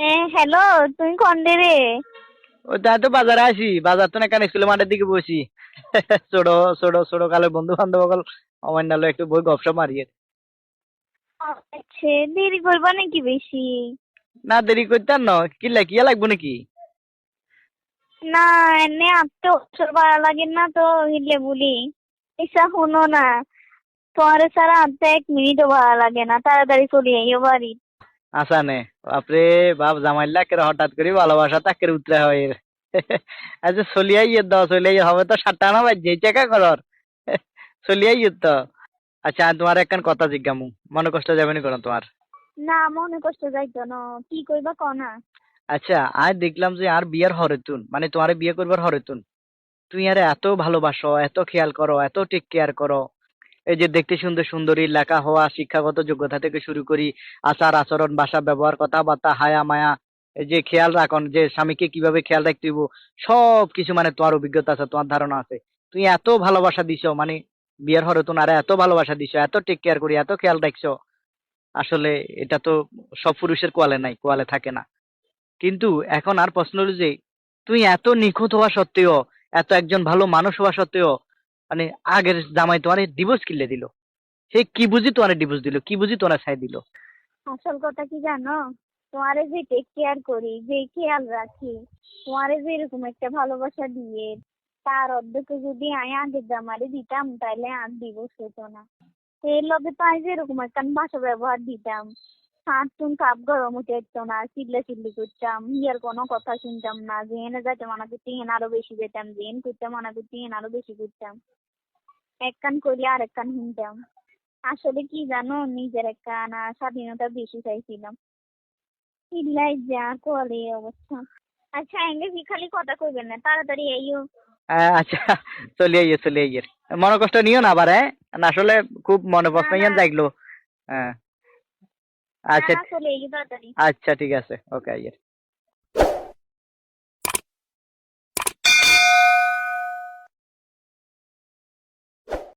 Hello তুমি কোন রে ও তো বাজারে আসি বাজার তো না কেন স্কুল মাঠের দিকে বসি। ছোট ছোট ছোট কালের বন্ধু বান্ধব সকল আমার নালো একটু বই গপসপ মারিয়ে। আচ্ছা দেরি করবা নাকি বেশি? না দেরি করতেন না কি লেখিয়া লাগবো নাকি? না এনে আপতো অবসর ভালো লাগে না তো হিলে বলি। এসা শুনো না তোমার সারা আনতে এক মিনিটও ভালো লাগে না। তাড়াতাড়ি চলে আইও বাড়ি আসা নে। বাপরে বাপ জামাইলা কেন হঠাৎ করে ভালোবাসা তাকের উতরা হয়। এর। আচ্ছা চলিয়াই ইয়ে দাও চলিয়াই হবে তো সাতটা না বাজছে চেকা করর চলিয়াই ইয়ে তো। আচ্ছা আর তোমার একখান কথা জিজ্ঞামু। মনে কষ্ট যাবে নি কোনো তোমার? না মনে কষ্ট যাইতো না। কি কইবা ক না? আচ্ছা আজ দেখলাম যে আর বিয়ের হরেতুন মানে তোমার বিয়ে করবার হরেতুন তুই আর এত ভালোবাসো এত খেয়াল করো এত টেক কেয়ার করো। এই যে দেখতে সুন্দর সুন্দরী লেখা হওয়া, শিক্ষাগত যোগ্যতা থেকে শুরু করি, আচার, আচরণ, ভাষা, ব্যবহার, কথাবার্তা, হায়া, মায়া, এই যে খেয়াল রাখন যে স্বামীকে কীভাবে খেয়াল রাখতে হইব সব কিছু মানে তোমার অভিজ্ঞতা আছে, তোমার ধারণা আছে। তুমি এত ভালোবাসা দিছো মানে বিয়ের হরেতুন আরে এত ভালোবাসা দিছো, এত টেক কেয়ার করি, এত খেয়াল রাখছো। আসলে এটা তো সব পুরুষের কোয়ালে নাই, কোয়ালে থাকে না। কিন্তু এখন আর প্রশ্ন হলো যে তুই এত নিখুঁত হওয়া সত্ত্বেও, এত একজন ভালো মানুষ হওয়া সত্ত্বেও মানে আগের জামাই তোমার ডিভোর্স কিনলে দিল। সে কি বুঝি তোমার ডিভোর্স দিল, কি বুঝি তোমার ছাই দিল? আসল কথা কি জানো? তোমারে যে টেক কেয়ার করি, যে খেয়াল রাখি, তোমারে যে এরকম একটা ভালোবাসা দিয়ে, তার অর্ধেক যদি আমি আগের জামারে দিতাম তাহলে আর দিবস হতো না। এর লগে তো আমি যেরকম একটা ভাষা ব্যবহার দিতাম। হাতুন কাপ গরম উঠে যেত না চিল্লা চিল্লি করতাম ইয়ার কোনো কথা শুনতাম না যে এনে যাতে মনে করতে এনে আরও বেশি যেতাম জেন করতে মনে করতে এনে আরও বেশি করতাম। এক কান করলে আর এক কান শুনতাম। আসলে কি জানো নিজের এক কান আর স্বাধীনতা বেশি চাইছিলাম। ইল্লাই যা করে এই অবস্থা। আচ্ছা কি খালি কথা কইবেন না তাড়াতাড়ি আইও। আচ্ছা চলে আইয়ে চলে আইয়ে মনে কষ্ট নিও না আবার হ্যাঁ? আসলে খুব মনে প্রশ্ন জাগলো হ্যাঁ। আচ্ছা আচ্ছা ঠিক আছে। ওকে আইয়ে